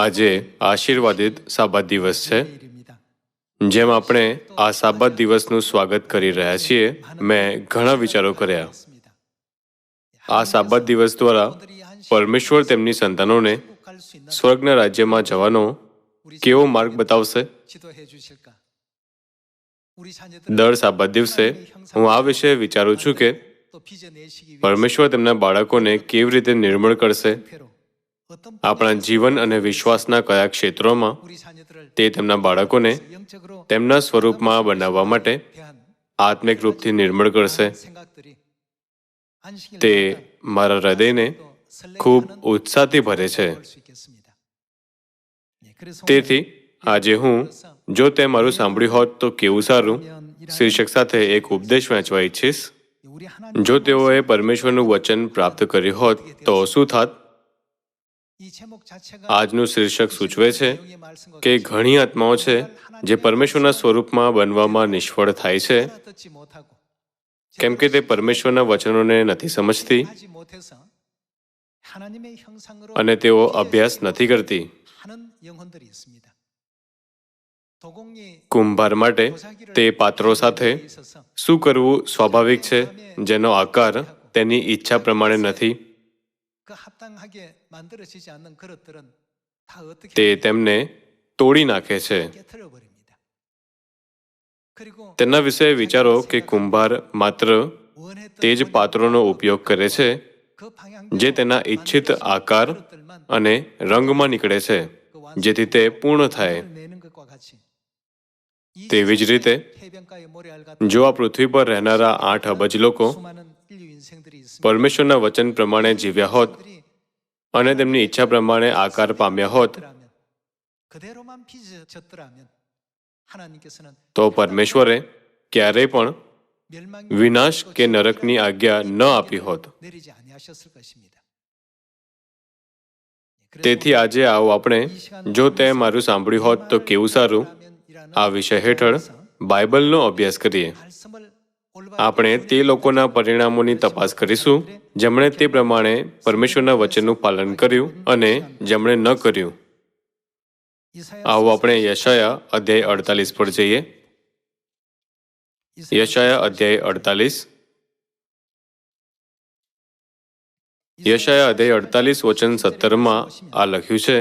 આજે આશીર્વાદિત સાબત દિવસ છે. જેમ આપણે આ સાબત દિવસનું સ્વાગત કરી રહ્યા છીએ, મેં ઘણા વિચારો કર્યા. આ સાબત દિવસ દ્વારા પરમેશ્વર તેમની સંતાનોને સ્વર્ગના રાજ્યમાં જવાનો કેવો માર્ગ બતાવશે? દર સાબત દિવસે હું આ વિશે વિચારું છું કે પરમેશ્વર તેમના બાળકોને કેવી રીતે નિર્મળ કરશે? આપણા જીવન અને વિશ્વાસના કયા ક્ષેત્રોમાં તે તેમના બાળકોને તેમના સ્વરૂપમાં બનાવવા માટે આત્મિક રૂપથી નિર્મળ કરશે. તે મારા હૃદયને ખૂબ ઉત્સાહથી ભરે છે. તેથી આજે હું, જો તે મારું સાંભળ્યું હોત તો કેવું સારું? શીર્ષક સાથે એક ઉપદેશ વાંચવા ઈચ્છીશ. જો તેઓએ પરમેશ્વરનું વચન પ્રાપ્ત કર્યું હોત તો શું થાત? આજનું શીર્ષક સૂચવે છે કે ઘણી આત્માઓ છે જે પરમેશ્વરના સ્વરૂપમાં બનવામાં નિષ્ફળ થાય છે. કેમ કે તે પરમેશ્વરના વચનોને નથી સમજતી અને તેઓ અભ્યાસ નથી કરતી. કુંભાર માટે તે પાત્રો સાથે શું કરવું સ્વાભાવિક છે? જેનો આકાર તેની ઈચ્છા પ્રમાણે નથી. તે તેમને તોડી નાખે છે તેના વિશે વિચારો કે કુંભાર માત્ર તે જ પાત્રોનો ઉપયોગ કરે છે જે તેના ઈચ્છિત આકાર અને રંગમાં નીકળે છે જેથી તે પૂર્ણ થાય તેવી જ રીતે જો આ પૃથ્વી પર રહેનારા આઠ અબજ લોકો પરમેશ્વરના વચન પ્રમાણે જીવ્યા હોત અને તેમની ઈચ્છા પ્રમાણે આકાર પામ્યા હોત. તો પરમેશ્વરે ક્યારેય પણ વિનાશ કે નરકની આજ્ઞા ન આપી હોત. તેથી આજે આવો આપણે જો તે મારું સાંભળ્યું હોત તો કેવું સારું? આ વિષય હેઠળ બાઇબલનો અભ્યાસ કરીએ. આપણે તે લોકોના પરિણામોની તપાસ કરીશું. જેમણે તે પ્રમાણે પરમેશ્વરના વચનનું પાલન કર્યું અને જેમણે ન કર્યું. આવો આપણે યશાયા અધ્યાય અડતાલીસ પર જઈએ. યશાયા અધ્યાય અડતાલીસ. યશાયા અધ્યાય અડતાલીસ વચન સત્તરમાં આ લખ્યું છે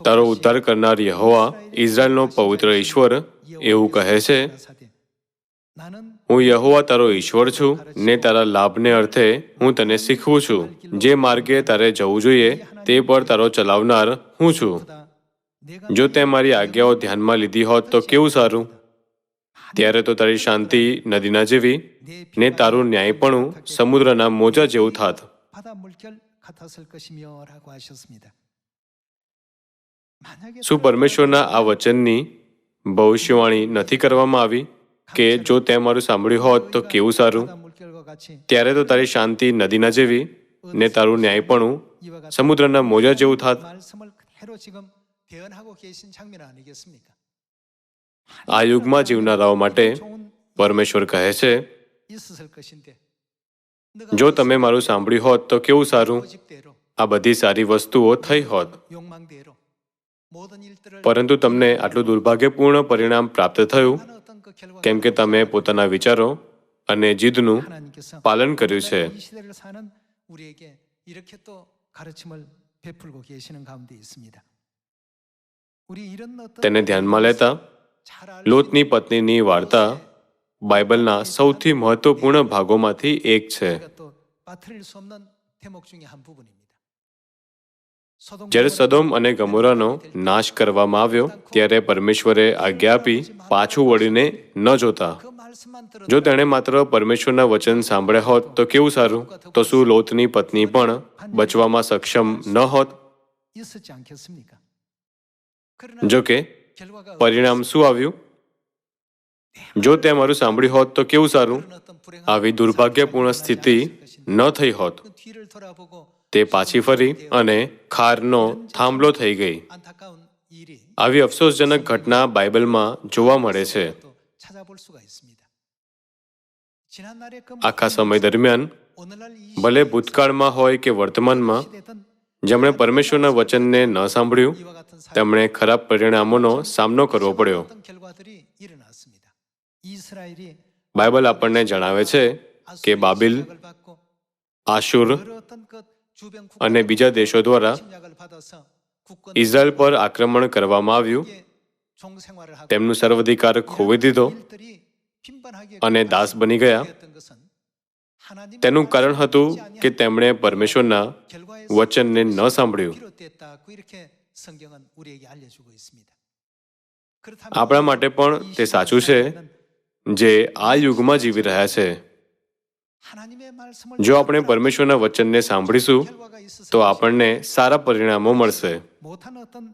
તારો ઉદ્ધાર કરનાર યહોવા ઇઝરાયલનો પવિત્ર ઈશ્વર એવું કહે છે હું યહોવા તારો ઈશ્વર છું ને તારા લાભને અર્થે હું તને શીખવું છું. જે માર્ગે તારે જવું જોઈએ તે પર તારો ચલાવનાર હું છું. જો તે મારી આજ્ઞાઓ ધ્યાનમાં લીધી હોત તો કેવું સારું? ત્યારે તો તારી શાંતિ નદીના જેવી ને તારું ન્યાયપણું સમુદ્રના મોજા જેવું થાત. શું પરમેશ્વરના આ વચનની ભવિષ્યવાણી નથી કરવામાં આવી? કે જો તે મારું સાંભળ્યું હોત તો કેવું સારું? ત્યારે તો તારી શાંતિ નદીના જેવી ને તારું ન્યાયપણું સમુદ્રના મોજા જેવું થાત. આ યુગમાં જીવનારાઓ માટે પરમેશ્વર કહે છે, જો તમે મારું સાંભળ્યું હોત તો કેવું સારું? આ બધી સારી વસ્તુઓ થઈ હોત. પરંતુ તમને આટલું દુર્ભાગ્યપૂર્ણ પરિણામ પ્રાપ્ત થયું કેમ કે તમે પોતાના વિચારો અને જીદનું પાલન કર્યું છે. તેને ધ્યાનમાં લેતા લોતની પત્નીની વાર્તા બાઇબલના સૌથી મહત્વપૂર્ણ ભાગોમાંથી એક છે જ્યારે સદમ અને ગમોરાનો નાશ કરવામાં આવ્યો, ત્યારે પરમેશ્વરે આજ્ઞા આપી, પાછું વળીને ન જોતા. જો તેણે માત્ર પરમેશ્વરના વચન સાંભળ્યા હોત, તો કેવું સારું? તો શું લોતની પત્ની પણ બચવામાં સક્ષમ ન હોત? જો કે, પરિણામ શું આવ્યું? જો તે મારું સાંભળ્યું હોત, તો કેવું સારું? આવી દુર્ભાગ્યપૂર્ણ સ્થિતિ ન થઈ હોત. તે પાછી ફરી અને ખારનો થાંભલો થઈ ગઈ. આવી અફસોસજનક ઘટના બાઇબલમાં જોવા મળે છે. આખા સમય દરમિયાન, ભલે ભૂતકાળમાં હોય કે વર્તમાનમાં, જેમણે પરમેશ્વરના વચનને ન સાંભળ્યું, તેમણે ખરાબ પરિણામોનો સામનો કરવો પડ્યો. બાઇબલ આપણને જણાવે છે કે બાબિલ આશુર અને બીજા દેશો દ્વારા ઇઝરાયલ પર આક્રમણ કરવામાં આવ્યું. તેમનું સર્વાધિકાર ખોવી દીધો અને દાસ બની ગયા. તેનું કારણ હતું કે તેમણે પરમેશ્વરના વચનને ન સાંભળ્યું. આપણા માટે પણ તે સાચું છે જે આ યુગમાં જીવી રહ્યા છે. જો આપણે પરમેશ્વરના વચનને સાંભળીશું તો આપણને સારા પરિણામો મળશે.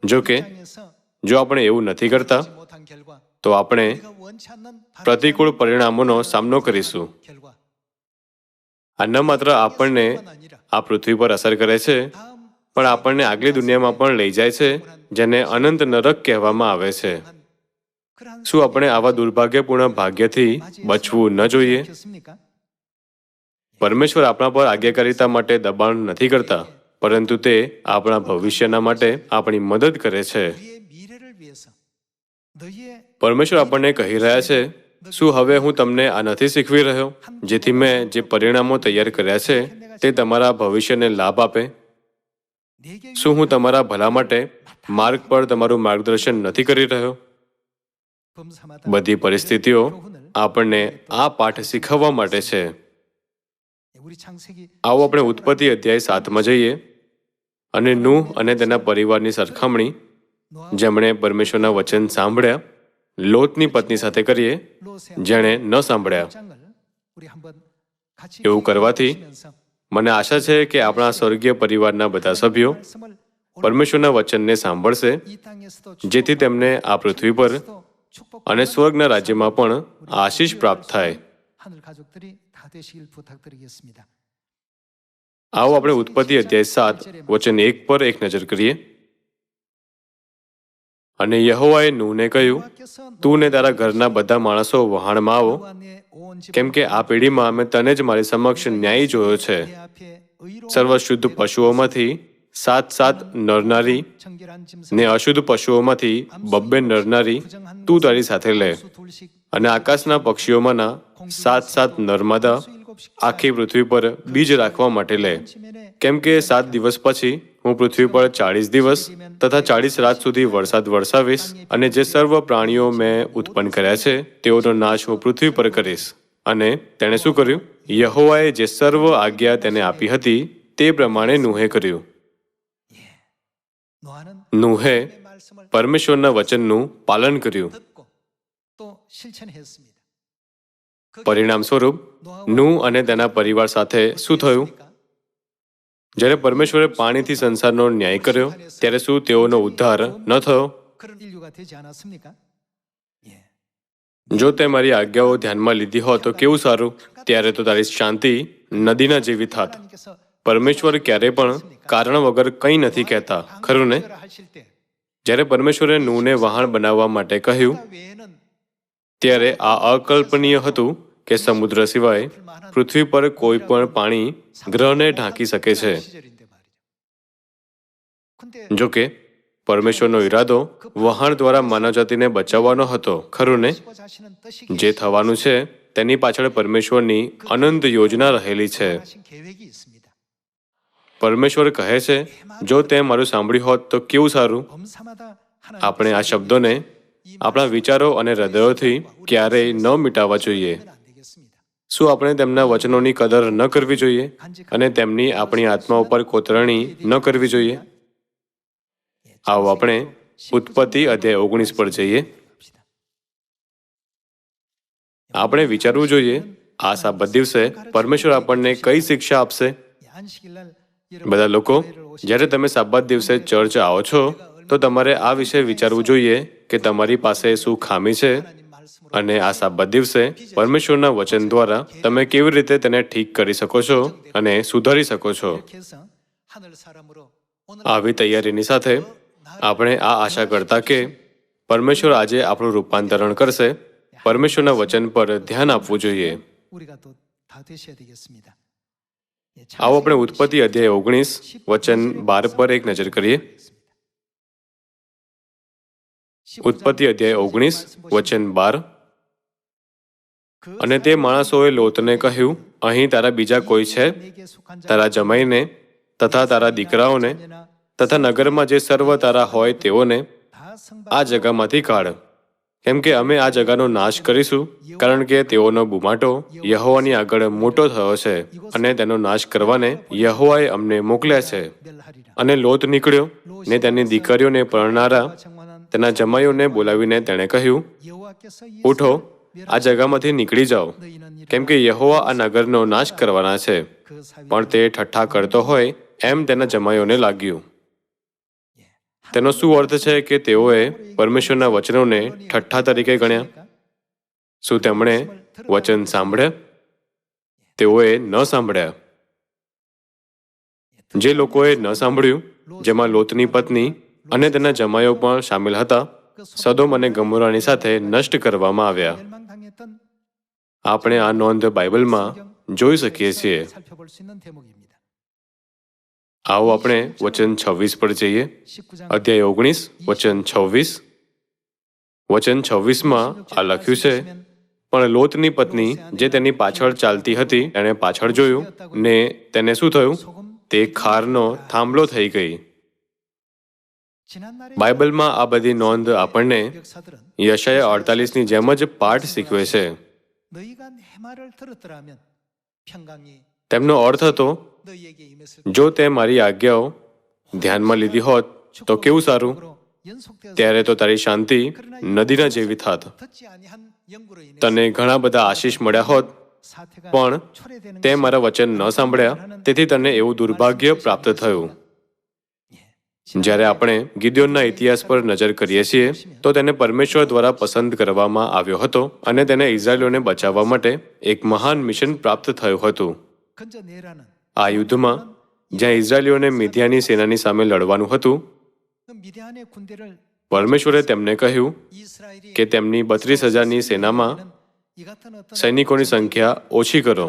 જો કે જો આપણે એવું નથી કરતા તો આપણે પ્રતિકૂળ પરિણામોનો સામનો કરીશું. આ ન માત્ર આપણને આ પૃથ્વી પર અસર કરે છે પણ આપણને આગલી દુનિયામાં પણ લઈ જાય છે જેને અનંત નરક કહેવામાં આવે છે. શું આપણે આવા દુર્ભાગ્યપૂર્ણ ભાગ્યથી બચવું ન જોઈએ? પરમેશ્વર આપણા પર આજ્ઞાકારિતા માટે દબાણ નથી કરતા, પરંતુ તે આપણા ભવિષ્યના માટે આપણી મદદ કરે છે. પરમેશ્વર આપણને કહી રહ્યા છે, શું હવે હું તમને આ નથી શીખવી રહ્યો? જેથી મેં જે પરિણામો તૈયાર કર્યા છે, તે તમારા ભવિષ્યને લાભ આપે. શું હું તમારા ભલા માટે માર્ગ પર તમારું માર્ગદર્શન નથી કરી રહ્યો? બધી પરિસ્થિતિઓ આપણને આ પાઠ શીખવવા માટે છે. આવો આપણે ઉત્પત્તિ અધ્યાય સાતમાં જઈએ. અને નૂહ અને તેના પરિવારની સરખામણી જેમણે પરમેશ્વરના વચન સાંભળ્યા લોતની પત્ની સાથે કરીએ જેણે ન સાંભળ્યા. એવું કરવાથી મને આશા છે કે આપણા સ્વર્ગીય પરિવારના બધા સભ્યો પરમેશ્વરના વચનને સાંભળશે જેથી તેમને આ પૃથ્વી પર અને સ્વર્ગના રાજ્યમાં પણ આશીષ પ્રાપ્ત થાય. આવો આપણે ઉત્પત્તિ અધ્યાય સાત વચન એક પર એક નજર કરીએ અને યહોવાએ નૂને કહ્યું તું ને તારા ઘરના બધા માણસો વહાણમાં આવો કેમ કે આ પેઢીમાં અમે તને જ મારી સમક્ષ ન્યાય જોયો છે. સર્વ શુદ્ધ પશુઓમાંથી સાત સાત નરનારી ને અશુદ્ધ પશુઓમાંથી બબ્બે નરનારી તું તારી સાથે લે. અને આકાશના પક્ષીઓમાંના સાત સાત નર્મદા આખી પૃથ્વી પર બીજ રાખવા માટે લે. કેમ કે સાત દિવસ પછી હું પૃથ્વી પર ચાળીસ દિવસ તથા ચાળીસ રાત સુધી વરસાદ વરસાવીશ અને જે સર્વ પ્રાણીઓ મેં ઉત્પન્ન કર્યા છે, તેઓનો નાશ હું પૃથ્વી પર કરીશ. અને તેણે શું કર્યું? યહોવાએ જે સર્વ આજ્ઞા તેને આપી હતી, તે પ્રમાણે નુહે કર્યું. નુહે પરમેશ્વરના વચનનું પાલન કર્યું. પરિણામ સ્વરૂપ નુ અને તેના પરિવાર સાથે શું થયું? જ્યારે પરમેશ્વરે પાણીથી સંસારનો ન્યાય કર્યો ત્યારે શું તેઓનો ઉદ્ધાર ન થયો? જો તે મારી આજ્ઞાઓ ધ્યાનમાં લીધી હોત તો કેવું સારું? ત્યારે તો તારી શાંતિ નદીના જેવી થાત. પરમેશ્વર ક્યારે પણ કારણ વગર કંઈ નથી કહેતા. ખરું ને? જ્યારે પરમેશ્વરે નૂને વહાણ બનાવવા માટે કહ્યું, ત્યારે આ અકલ્પનીય હતું કે સમુદ્ર સિવાય પૃથ્વી પર કોઈ પણ પાણી ગ્રહને ઢાંકી શકે છે. જોકે, પરમેશ્વરનો ઈરાદો વહાણ દ્વારા માનવજાતિને બચાવવાનો હતો, ખરું ને? જે થવાનું છે, તેની પાછળ પરમેશ્વરની અનંત યોજના રહેલી છે. પરમેશ્વર કહે છે, જો તે મારું સાંભળ્યું હોત તો કેવું સારું? આપણે આ શબ્દોને, આપણા વિચારો અને હૃદયોથી ક્યારેય ન મિટાવવા જોઈએ. શું આપણે તેમના વચનોની કદર ન કરવી જોઈએ અને તેમની આપણી આત્મા ઉપર કોતરણી ન કરવી જોઈએ? આવો આપણે ઉત્પત્તિ અધ્યાય ઓગણીસ પર જઈએ. આપણે વિચારવું જોઈએ આ સાબત દિવસે પરમેશ્વર આપણને કઈ શિક્ષા આપશે? બધા લોકો, જ્યારે તમે સાબત દિવસે ચર્ચ આવો છો, તો તમારે આ વિશે વિચારવું જોઈએ કે તમારી પાસે શું ખામી છે અને આ સાબત દિવસે પરમેશ્વરના વચન દ્વારા તમે કેવી રીતે તેને ઠીક કરી શકો છો અને સુધારી શકો છો. આવી તૈયારીની સાથે આપણે આ આશા કરતા કે પરમેશ્વર આજે આપણું રૂપાંતરણ કરશે. પરમેશ્વરના વચન પર ધ્યાન આપવું જોઈએ. આવો આપણે ઉત્પત્તિ અધ્યાય ઓગણીસ, વચન બાર પર એક નજર કરીએ. ઉત્પત્તિ અધ્યાય ઓગણીસ, વચન બાર. અને તે માણસોએ લોતને કહ્યું, અહીં તારા બીજા કોઈ છે? તારા જમાઈને તથા તારા દીકરાઓને તથા નગરમાં જે સર્વ તારા હોય તેઓને આ જગામાંથી કાઢ. કેમ કે અમે આ જગાનો નાશ કરીશું, કારણ કે તેઓનો બુમાટો યહોવાની આગળ મોટો થયો છે અને તેનો નાશ કરવાને યહોવાએ અમને મોકલ્યા છે. અને લોત નીકળ્યો ને તેની દીકરીઓને પરણનારા તેના જમાઈઓને બોલાવીને તેણે કહ્યું, ઉઠો, આ જગામાંથી નીકળી જાઓ. કેમ કે યહોવા આ નગરનો નાશ કરવાના છે. પણ તે ઠઠ્ઠા કરતો હોય એમ તેના જમાઈઓને લાગ્યું. તેનો શું અર્થ છે કે તેઓએ પરમેશ્વરના વચનોને ઠઠ્ઠા તરીકે ગણ્યા? શું તેમણે વચન સાંભળ્યા? તેઓએ ન સાંભળ્યા. જે લોકોએ ન સાંભળ્યું, જેમાં લોતની પત્ની અને તેના જમાઈઓ પણ સામેલ હતા, સદોમ અને ગમોરાની સાથે નષ્ટ કરવામાં આવ્યા. આપણે આ નોંધ બાઇબલમાં જોઈ શકીએ છીએ. આવો આપણે વચન છવ્વીસ પર જઈએ. અધ્યાય ઓગણીસ, વચન છવ્વીસ. વચન છવ્વીસમાં આ લખ્યું છે, પણ લોતની પત્ની જે તેની પાછળ ચાલતી હતી, તેણે પાછળ જોયું, ને તેને શું થયું? તે ખારનો થાંભલો થઈ ગઈ. બાઇબલમાં આ બધી નોંધ આપણને યશાય અડતાલીસની જેમ જ પાઠ શીખવે છે. તેમનો અર્થ હતો જો તે મારી આજ્ઞાઓ ધ્યાનમાં લીધી હોત, તો કેવું સારું? ત્યારે તો તારી શાંતિ નદીના જેવી થાત. તને ઘણા બધા આશીષ મળ્યા હોત, પણ તે મારા વચન ન સાંભળ્યા, તેથી તને એવું દુર્ભાગ્ય પ્રાપ્ત થયું. જ્યારે આપણે ગિદ્યોનના ઇતિહાસ પર નજર કરીએ છીએ, તો તેને પરમેશ્વર દ્વારા પસંદ કરવામાં આવ્યો હતો અને તેને ઇઝરાયલોને બચાવવા માટે એક મહાન મિશન પ્રાપ્ત થયું હતું. આ યુદ્ધમાં જ્યાં ઇઝરાયલીઓને મીધિયાની સેનાની સામે લડવાનું હતું, પરમેશ્વરે તેમને કહ્યું કે તેમની બત્રીસ હજારની સેનામાં સૈનિકોની સંખ્યા ઓછી કરો.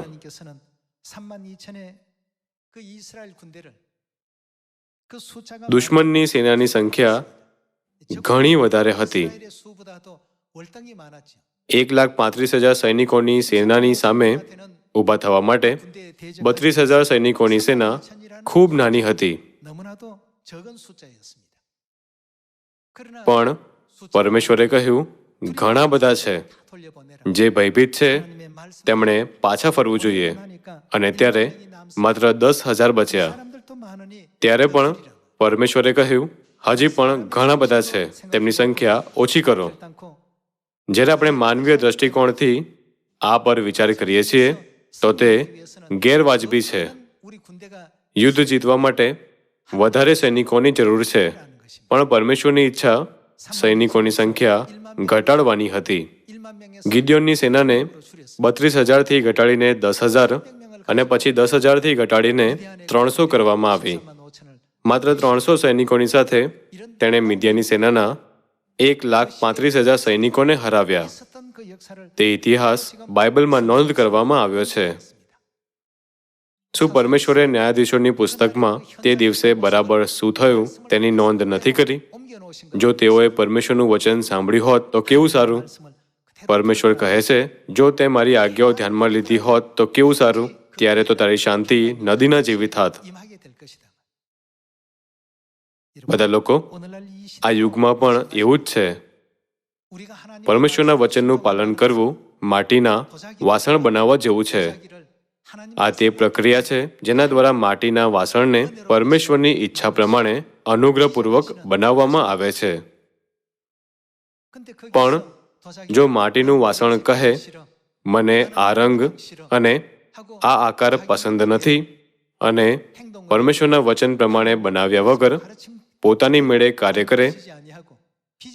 દુશ્મનની સેનાની સંખ્યા ઘણી વધારે હતી. એક લાખ પાંત્રીસ હજાર સૈનિકોની સેનાની સામે ઊભા થવા માટે બત્રીસ હજાર સૈનિકોની સેના ખૂબ નાની હતી. પણ પરમેશ્વરે કહ્યું, ઘણા બધા છે. જે ભયભીત છે, તેમણે પાછા ફરવું જોઈએ. અને ત્યારે માત્ર દસ હજાર બચ્યા. ત્યારે પણ પરમેશ્વરે કહ્યું, હજી પણ ઘણા બધા છે. તેમની સંખ્યા ઓછી કરો. જ્યારે આપણે માનવીય દ્રષ્ટિકોણથી આ પર વિચાર કરીએ છીએ તો તે ગેરવાજબી છે. યુદ્ધ જીતવા માટે વધારે સૈનિકોની જરૂર છે, પણ પરમેશ્વરની ઈચ્છા સૈનિકોની સંખ્યા ઘટાડવાની હતી. ગિદ્યોનની સેનાને બત્રીસ હજારથી ઘટાડીને દસ હજાર અને પછી દસ હજારથી ઘટાડીને ત્રણસો કરવામાં આવી. માત્ર ત્રણસો સૈનિકોની સાથે તેણે મીડિયાની સેનાના એક લાખ પાંત્રીસ હજાર સૈનિકોને હરાવ્યા. તે ઇતિહાસ બાઇબલમાં નોંધ કરવામાં આવ્યો છે. શું પરમેશ્વરે ન્યાયાધીશોની પુસ્તકમાં તે દિવસે બરાબર શું થયું તેની નોંધ નથી કરી? જો તેઓએ પરમેશ્વરનું વચન સાંભળ્યું હોત તો કેવું સારું? પરમેશ્વર કહે છે જો તે મારી આજ્ઞાઓ ધ્યાનમાં લીધી હોત તો કેવું સારું? ત્યારે તો તારી શાંતિ નદીના જેવી થાત. બધા લોકો આ યુગમાં પણ એવું જ છે. પરમેશ્વરના વચનનું પાલન કરવું માટીના વાસણ બનાવવા જેવું છે. આ તે પ્રક્રિયા છે જેના દ્વારા માટીના વાસણને પરમેશ્વરની ઈચ્છા પ્રમાણે અનુગ્રહપૂર્વક બનાવવામાં આવે છે. પણ જો માટીનું વાસણ કહે મને આ રંગ અને આ આકાર પસંદ નથી અને પરમેશ્વરના વચન પ્રમાણે બનાવ્યા વગર પોતાની મેળે કાર્ય કરે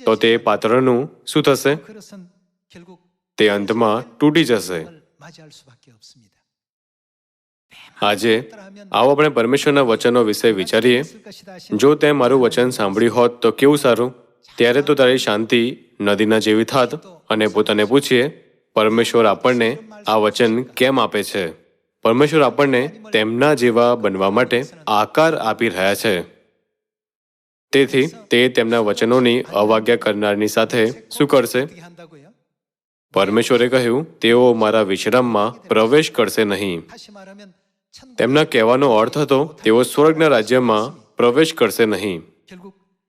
તો તે પાત્રનું શું થશે? તે અંતમાં તૂટી જશે. આજે આવો આપણે પરમેશ્વરના વચનો વિશે વિચારીએ. જો તે મારું વચન સાંભળ્યું હોત તો કેવું સારું? ત્યારે તો તારી શાંતિ નદીના જેવી થાત અને પોતાને પૂછીએ પરમેશ્વર આપણને આ વચન કેમ આપે છે? પરમેશ્વર આપણને તેમના જેવા બનવા માટે આકાર આપી રહ્યા છે. તેથી તે તેમના વચનોની અવાગ્યા કરનારની સાથે શું કરશે? પરમેશ્વરે કહ્યું, તેઓ મારા વિશ્રામમાં પ્રવેશ કરશે નહીં. તેમના કહેવાનો અર્થ હતો, તેઓ સ્વર્ગના રાજ્યમાં પ્રવેશ કરશે નહીં.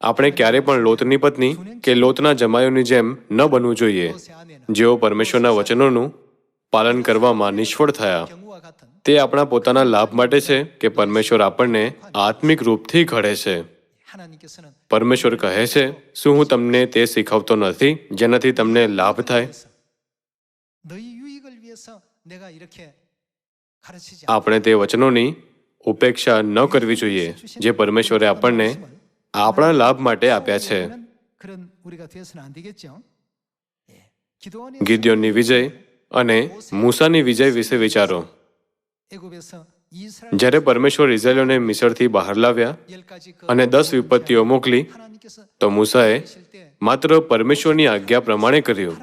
આપણે ક્યારે પણ લોતની પત્ની કે લોતના જમાયોની જેમ ન બનવું જોઈએ. જેઓ પરમેશ્વરના વચનોનું પાલન કરવામાં નિષ્ફળ થયા. તે આપણા પોતાના લાભ માટે છે કે પરમેશ્વર આપણને આત્મિક રૂપથી ઘડે છે. પરમેશ્વર કહે છે શું હું તમને તે શીખવતો નથી જેનાથી તમને લાભ થાય આપણે તે વચનોની ઉપેક્ષા ન કરવી જોઈએ જે પરમેશ્વરે આપણને આપણા લાભ માટે આપ્યા છે ગિદ્યોનની વિજય અને મૂસાની વિજય વિશે વિચારો જ્યારે પરમેશ્વર ઇઝરાયલોને મિસરથી બહાર લાવ્યા અને દસ વિપત્તિઓ મોકલી, તો મૂસાએ માત્ર પરમેશ્વરની આજ્ઞા પ્રમાણે કર્યું.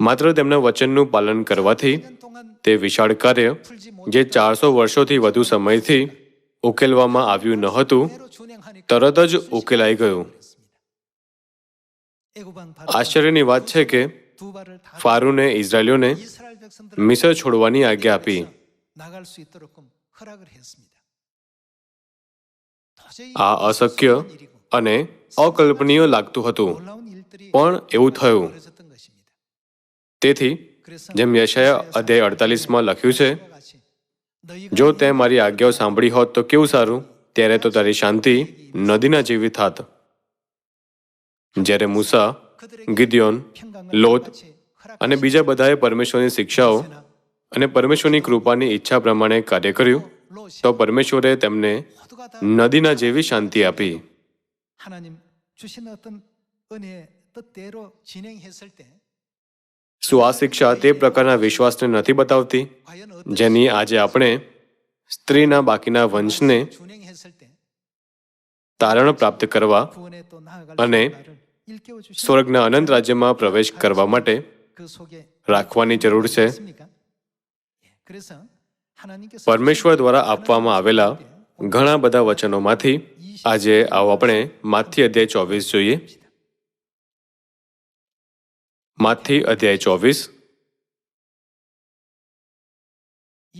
માત્ર તેમના વચનનું પાલન કરવાથી તે વિશાળ કાર્ય, જે ચારસો વર્ષોથી વધુ સમયથી ઉકેલવામાં આવ્યું ન હતું, તરત જ ઉકેલાઈ ગયું. આશ્ચર્યની વાત છે કે ફારૂને ઇઝરાયલીઓને મિસર છોડવાની આજ્ઞા આપી. આ અશક્ય અને અકલ્પનીય લાગતું હતું. પણ એવું થયું. તેથી જેમ યશયા અધ્યાય અડતાલીસમાં લખ્યું છે જો તે મારી આજ્ઞાઓ સાંભળી હોત તો કેવું સારું? ત્યારે તો તારી શાંતિ નદીના જેવી થાત. જ્યારે મૂસા ગિદ્યોન લોત અને બીજા બધાએ પરમેશ્વરની શિક્ષાઓ અને પરમેશ્વરની કૃપાની ઈચ્છા પ્રમાણે કાર્ય કર્યું તો પરમેશ્વરે તેમને નદીના જેવી શાંતિ આપી. શું આ શિક્ષા તે પ્રકારના વિશ્વાસને નથી બતાવતી જેની આજે આપણે સ્ત્રીના બાકીના વંશને તારણ પ્રાપ્ત કરવા અને સ્વર્ગના અનંત રાજ્યમાં પ્રવેશ કરવા માટે રાખવાની જરૂર છે? પરમેશ્વર દ્વારા આપવામાં આવેલા ઘણા બધા વચનોમાંથી આજે આવો આપણે માથી અધ્યાય ચોવીસ જોઈએ. માથી અધ્યાય ચોવીસ.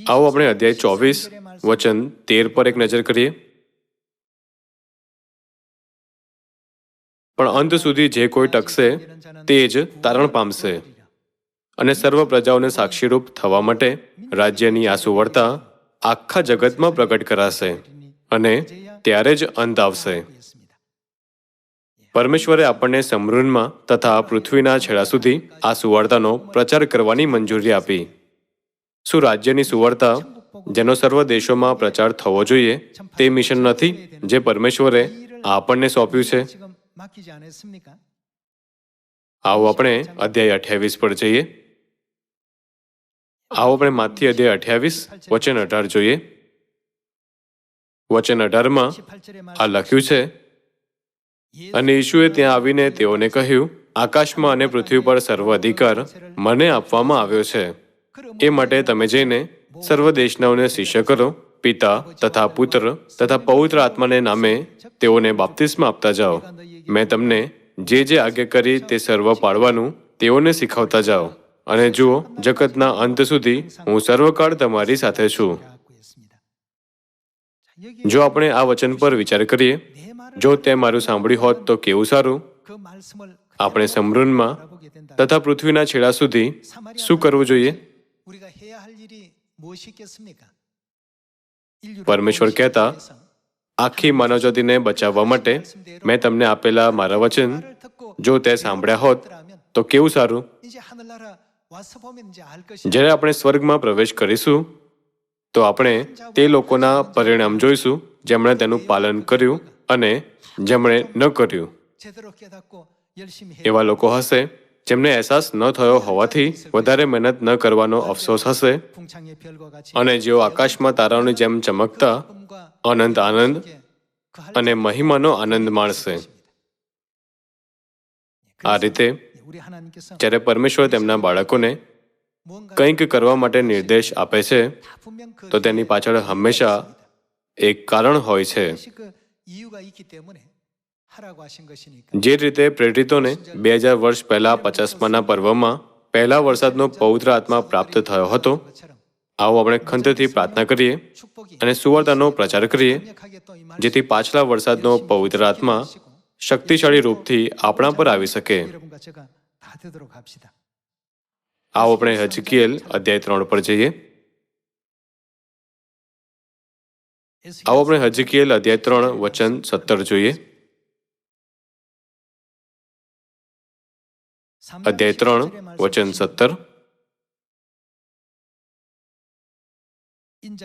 આવો આપણે અધ્યાય ચોવીસ વચન તેર પર એક નજર કરીએ. પણ અંત સુધી જે કોઈ ટકશે તે જ તારણ પામશે. અને સર્વ પ્રજાઓને સાક્ષીરૂપ થવા માટે રાજ્યની આંસુ વળતા આખા જગતમાં પ્રગટ કરાશે અને ત્યારે જ અંત આવશે. પરમેશ્વરે આપણને સમૃદ્ધમાં તથા પૃથ્વીના છેડા સુધી આ સુવર્તાનો પ્રચાર કરવાની મંજૂરી આપી. શું રાજ્યની સુવાર્તા, જેનો સર્વ દેશોમાં પ્રચાર થવો જોઈએ, તે મિશન નથી, જે પરમેશ્વરે આપણને સોંપ્યું છે? આવો આપણે અધ્યાય અઠ્યાવીસ પર જઈએ. આવો આપણે માથી અધ્યાય અઠ્યાવીસ, વચન અઢાર જોઈએ. વચન અઢારમાં આ લખ્યું છે, અને ઈશુએ ત્યાં આવીને તેઓને કહ્યું, આકાશમાં અને પૃથ્વી પર સર્વ અધિકાર મને આપવામાં આવ્યો છે. એ માટે તમે જઈને સર્વ દેશનાઓને શિષ્ય કરો, પિતા તથા પુત્ર તથા પવિત્ર આત્માને નામે તેઓને બાપ્તિસ્મા આપતા જાઓ. મેં તમને જે જે આજ્ઞા કરી તે સર્વ પાડવાનું તેઓને શીખવતા જાઓ. અને જુઓ, જગતના અંત સુધી હું સર્વકાળ તમારી સાથે છું. જો આપણે આ વચન પર વિચાર કરીએ, જો તે મારું સાંભળ્યું હોત તો કેવું સારું? આપણે સમૃદ્ધમાં તથા પૃથ્વીના છેડા સુધી શું કરવું જોઈએ? પરમેશ્વર કહેતા, આખી માનવજાતિને બચાવવા માટે મેં તમને આપેલા મારા વચન, જો તે સાંભળ્યા હોત તો કેવું સારું? જ્યારે આપણે સ્વર્ગમાં પ્રવેશ કરીશું તો આપણે તે લોકોના પરિણામ જોઈશું જેમણે તેનું પાલન કર્યું અને જેમણે ન કર્યું. એવા લોકો હશે જેમને અહેસાસ ન થયો હોવાથી વધારે મહેનત ન કરવાનો અફસોસ હશે અને જેઓ આકાશમાં તારાઓની જેમ ચમકતા અનંત આનંદ અને મહિમાનો આનંદ માણશે. આ રીતે જ્યારે પરમેશ્વર તેમના બાળકોને કંઈક કરવા માટે નિર્દેશ આપે છે તો તેની પાછળ હંમેશા એક કારણ હોય છે. જે રીતે પ્રેરિતોને બે હજાર વર્ષ પહેલા પચાસમાના પર્વમાં પહેલા વરસાદનો પવિત્ર આત્મા પ્રાપ્ત થયો હતો. આવો આપણે ખંતથી પ્રાર્થના કરીએ અને સુવર્તાનો પ્રચાર કરીએ જેથી પાછલા વરસાદનો પવિત્ર આત્મા શક્તિશાળી રૂપથી આપણા પર આવી શકે. આવો આપણે હજકીએલ અધ્યાય ત્રણ પર જઈએ. આવો આપણે હજકીએલ અધ્યાય ત્રણ, વચન સત્તર જોઈએ. અધ્યાય ત્રણ, વચન સત્તર.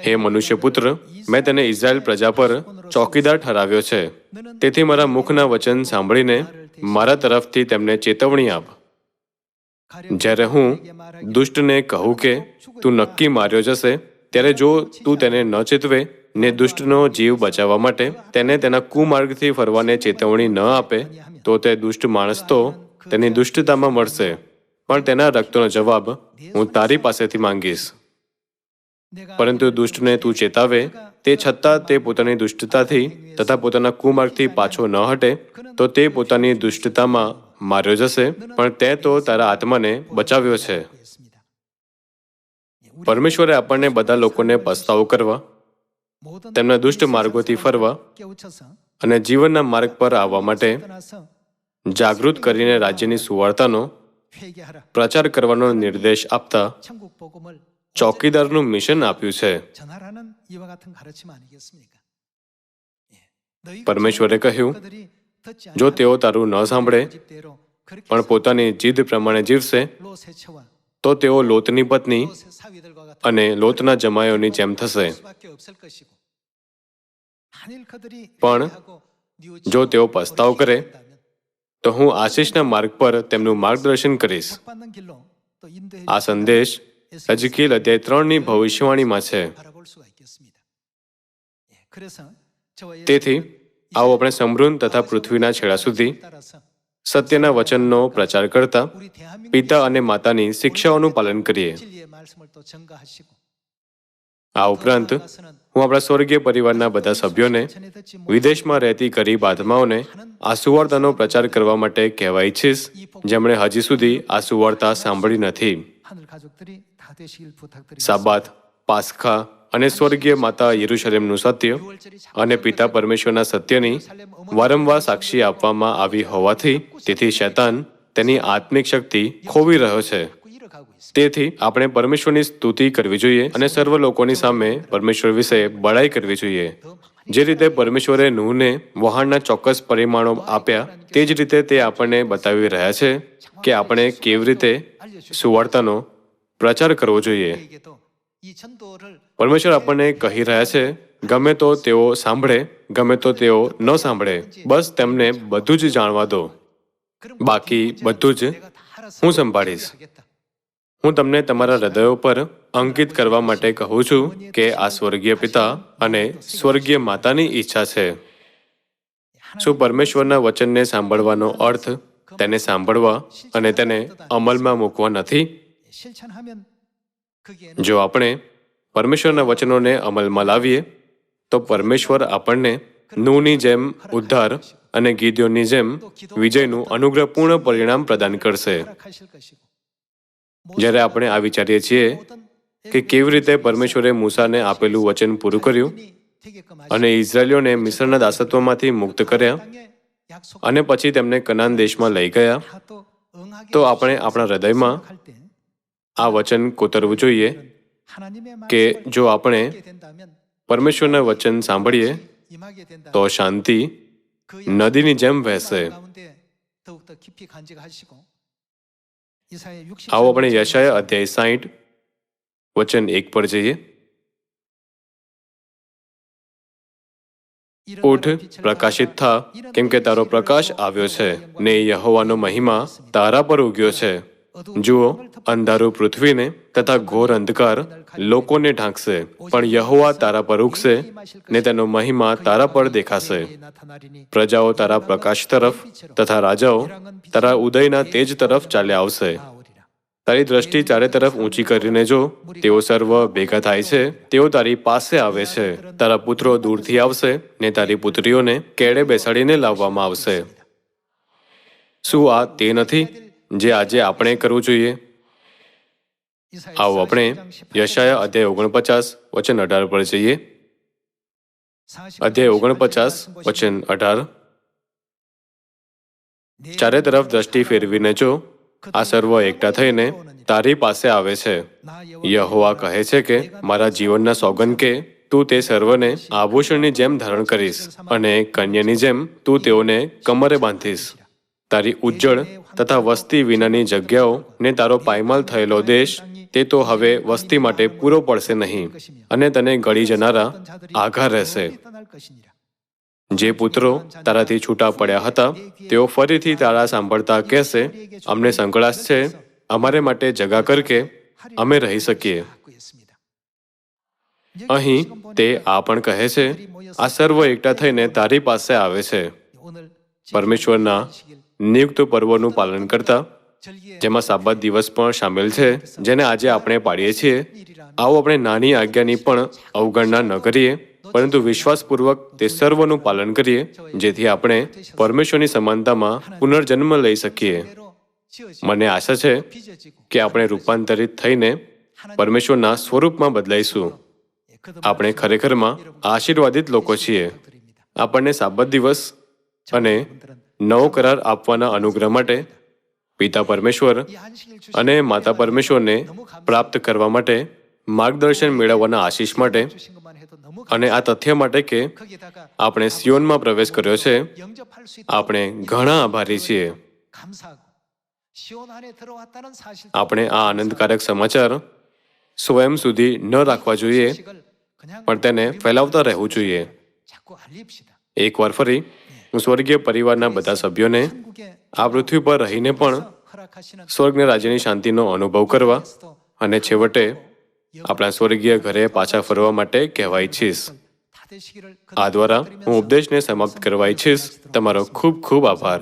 હે મનુષ્ય પુત્ર મેં તેને ઇઝરાયલ પ્રજા પર ચોકીદાર ઠરાવ્યો છે. તેથી મારા મુખના વચન સાંભળીને મારા તરફથી તેમને ચેતવણી આપ. જ્યારે હું દુષ્ટને કહું કે તું નક્કી માર્યો જશે, ત્યારે જો તું તેને ન ચેતવે, ને દુષ્ટનો જીવ બચાવવા માટે તેને તેના કુમાર્ગથી ફરવાને ચેતવણી ન આપે, તો તે દુષ્ટ માણસ તો તેની દુષ્ટતામાં મળશે પણ તેના રક્તનો જવાબ હું તારી પાસેથી માંગીશ. પરંતુ દુષ્ટને તું ચેતાવે તે છતાં તે પોતાની દુષ્ટતાથી તથા પોતાના કુમાર્ગથી પાછો ન હટે તો તે પોતાની દુષ્ટતામાં માર્યો જશે પણ તે તો તારા આત્માને બચાવ્યો છે. પરમેશ્વરે આપણને બધા લોકોને પસ્તાવો કરવા તેમના દુષ્ટ માર્ગોથી ફરવા અને જીવનના માર્ગ પર આવવા માટે જાગૃત કરીને રાજ્યની સુવાર્તાનો પ્રચાર કરવાનો નિર્દેશ આપતા ચોકીદારનું મિશન આપ્યું છે. પરમેશ્વરે કહ્યું જો તેઓ તારું ન સાંભળે પણ પોતાની જીદ પ્રમાણે જીવશે તો તેઓ લોતની પત્ની અને લોતના જમાયોની જેમ થશે. પણ જો તેઓ પસ્તાવ કરે તો હું આશીષના માર્ગ પર તેમનું માર્ગદર્શન કરીશ. આ સંદેશ 는 길로 또 인도해 આ સંદેશ હજકીલ અધ્યાય ત્રણની ભવિષ્યવાણીમાં છે 바라볼 수가 있겠습니다. 예, 그래서 저와 તેથી 여러분은 આવો આપણે સમૃદ્ધ તથા પૃથ્વીના છેડા સુધી 따라서 સત્યના વચનનો પ્રચાર કરતા 우리 대한민국 પિતા અને માતાની શિક્ષાઓનું પાલન કરીએ 진리의 말씀을 또 전가하시고 આ ઉપરાંત હું આપણા સ્વર્ગીય પરિવારના બધા સભ્યોને 전에 듣지 વિદેશમાં રહેતી ગરીબ આત્માઓને આ સુવાર્તાનો પ્રચાર કરવા માટે કહેવા ઈચ્છીશ જેમણે હજી સુધી આ સુવાર્તા સાંભળી નથી સાબાત પાસ્ખા અને સ્વર્ગીય માતા યરુશલેમનું સત્ય અને પિતા પરમેશ્વરના સત્યની વારંવાર સાક્ષી આપવામાં આવી હોવાથી તેથી શૈતાન તેની આત્મિક શક્તિ ખોવી રહ્યો છે. તેથી આપણે પરમેશ્વરની સ્તુતિ કરવી જોઈએ અને સર્વ લોકોની સામે પરમેશ્વર વિશે બળાઈ કરવી જોઈએ. જે રીતે પરમેશ્વરે નૂહને વહાણના ચોક્કસ પરિમાણો આપ્યા, તે જ રીતે તે આપણને બતાવી રહ્યા છે કે આપણે કેવી રીતે સુવાર્તાનો પ્રચાર કરવો જોઈએ. પરમેશ્વર આપણને કહી રહ્યા છે, ગમે તો તેઓ સાંભળે, ગમે તો તેઓ ન સાંભળે, બસ તેમને બધું જ જાણવા દો. બાકી બધું જ હું સંભાળીશ. હું તમને તમારા હૃદયો પર અંકિત કરવા માટે કહું છું કે આ સ્વર્ગીય પિતા અને સ્વર્ગીય માતાની ઈચ્છા છે. શું પરમેશ્વરના વચનને સાંભળવાનો અર્થ તેને સાંભળવા અને તેને અમલમાં મૂકવા નથી? જો આપણે પરમેશ્વરના વચનોને અમલમાં લાવીએ, તો પરમેશ્વર આપણને નુની જેમ ઉદ્ધાર અને ગીદીઓની જેમ વિજયનું અનુગ્રહપૂર્ણ પરિણામ પ્રદાન કરશે. જ્યારે આપણે આ વિચારીએ છીએ કે કેવી રીતે પરમેશ્વરે મૂસાને આપેલું વચન પૂરું કર્યું અને ઇઝરાયલીઓને મિશ્રના દાસત્વમાંથી મુક્ત કર્યા અને પછી તેમને કનાન દેશમાં લઈ ગયા, તો આપણે આપણા હૃદયમાં આ વચન કોતરવું જોઈએ કે જો આપણે પરમેશ્વરના વચન સાંભળીએ, તો શાંતિ નદીની જેમ વહેશે. આવો આપણે યશાય અધ્યાય સાઈઠ વચન એક પર જઈએ. ઉઠ પ્રકાશિત થા કેમ કે તારો પ્રકાશ આવ્યો છે ને યહોવાનો મહિમા તારા પર ઉગ્યો છે. જુઓ, અંધારું પૃથ્વીને તથા ઘોર અંધકાર લોકોને ઢાંકશે, પણ યહોવા તારા પર ઉગશે ને તેનો મહિમા તારા પર દેખાશે. પ્રજાઓ તારા પ્રકાશ તરફ તથા રાજાઓ તારા ઉદયના તેજ તરફ ચાલ્યા આવશે. તારી દ્રષ્ટિ ચારે તરફ ઊંચી કરીને જો, તેઓ સર્વ ભેગા થાય છે, તેઓ તારી પાસે આવે છે. તારા પુત્રો દૂરથી આવશે ને તારી પુત્રીઓને કેળે બેસાડીને લાવવામાં આવશે. શું આ તે નથી? જે આજે આપણે કરવું જોઈએ? આવો આપણે યશાયા અધ્યાય ઓગણપચાસ, વચન અઢાર પર જઈએ. અધ્યાય ઓગણપચાસ, વચન અઢાર. ચારે તરફ દ્રષ્ટિ ફેરવીને જો, આ સર્વ એકઠા થઈને તારી પાસે આવે છે. યહોવા કહે છે કે, મારા જીવનના સોગન કે, તું તે સર્વને આભૂષણની જેમ ધારણ કરીશ અને કન્યાની જેમ તું તેઓને કમરે બાંધીશ. તારી ઉજ્જળ તથા વસ્તી વિનાની જગ્યાઓ ને તારો પાયમાલ થયેલો દેશ, તે તો હવે વસ્તી માટે પૂરો પડશે નહીં અને તને ગળી જનારા આઘાર રહેશે. જે પુત્રો તારાથી છૂટા પડ્યા હતા, તેઓ ફરીથી તારા સાંભળતા કહેશે, અમને સંકળાશ છે, અમારે માટે જગા કર કે અમે રહી શકીએ. અહીં તે આ પણ કહે છે, આ સર્વ એકઠા થઈને તારી પાસે આવે છે. પરમેશ્વરના નિયુક્ત પર્વોનું પાલન કરતા. જેમાં સાબત દિવસ પણ સામેલ છે, જેને આજે આપણે પાડીએ છીએ. આવો આપણે નાની આજ્ઞાની પણ અવગણના ન કરીએ, પરંતુ વિશ્વાસપૂર્વક તે સર્વનું પાલન કરીએ, જેથી આપણે પરમેશ્વરની સમાનતામાં પુનર્જન્મ લઈ શકીએ. મને આશા છે કે આપણે રૂપાંતરિત થઈને પરમેશ્વરના સ્વરૂપમાં બદલાઈશું. આપણે ખરેખરમાં આશીર્વાદિત લોકો છીએ. આપણને સાબત દિવસ અને નવો કરાર આપવાના અનુગ્રહ માટે પિતા પરમેશ્વર અને માતા પરમેશ્વરને પ્રાપ્ત કરવા માટે માર્ગદર્શન મેળવવાના આશીષ માટે અને આ તથ્ય માટે કે આપણે સિયોનમાં પ્રવેશ કર્યો છે. આપણે ઘણા આભારી છીએ. આપણે આ આનંદકારક સમાચાર સ્વયં સુધી ન રાખવા જોઈએ, પણ તેને ફેલાવતા રહેવું જોઈએ. એકવાર ફરી હું સ્વર્ગીય પરિવારના બધા સભ્યોને આ પૃથ્વી પર રહીને પણ સ્વર્ગને રાજ્યની શાંતિનો અનુભવ કરવા અને છેવટે આપણા સ્વર્ગીય ઘરે પાછા ફરવા માટે કહેવા ઈચ્છીશ. આ દ્વારા હું ઉપદેશને સમાપ્ત કરવા ઈચ્છીશ. તમારો ખૂબ ખૂબ આભાર.